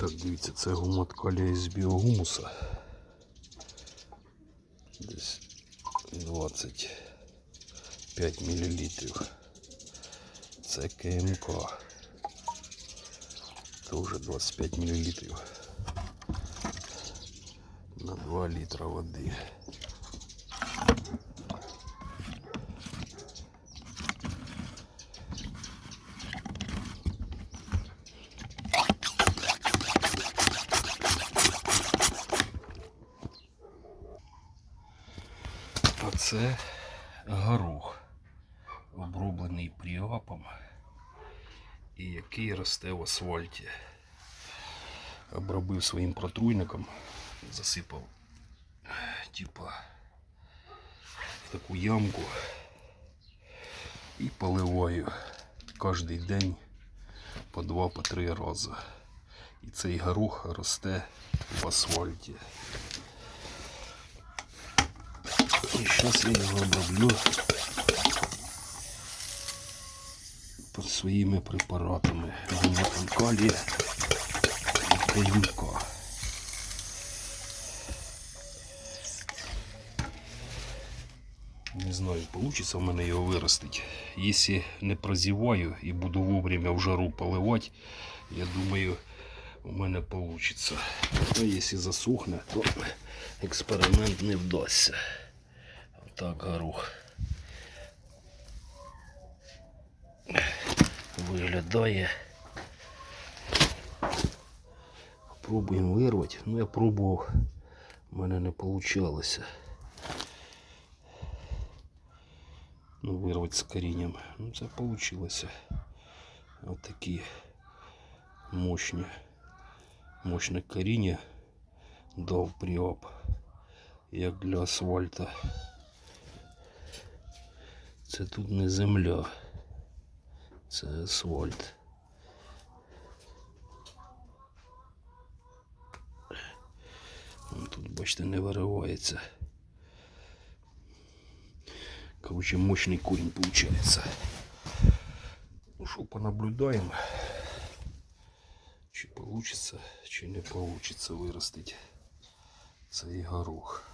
Так, дивіться, це гумат калія з біогумуса. Десь 25 мл. Це КМК. Тоже 25 мл. На 2 літра води. Це горох, оброблений пріапом і який росте в асфальті. Обробив своїм протруйником, засипав типа в таку ямку і поливаю кожен день по два по рази. І цей горох росте в асфальті. І зараз я його оброблю під своїми препаратами гуматом і КМК. Не знаю, получится в мене його виростити. Якщо не прозіваю і буду вовремя в жару поливати, я думаю, у мене. А якщо засохне, то експеримент не вдасться. Так, горох. Виглядає. Пробуємо вирвати. Ну я пробував, в мене не вийшло. Ну, вирвати з корінням. Ну, це вийшло. Ось такі мощні, мощне коріння дав пріоп, як для асфальта. Це тут не земля, це асфальт. Тут, бачите, не виривається. Короче, мощный корень получается. Ну что, понаблюдаем, чи получится, чи не получится вырастить цей горох.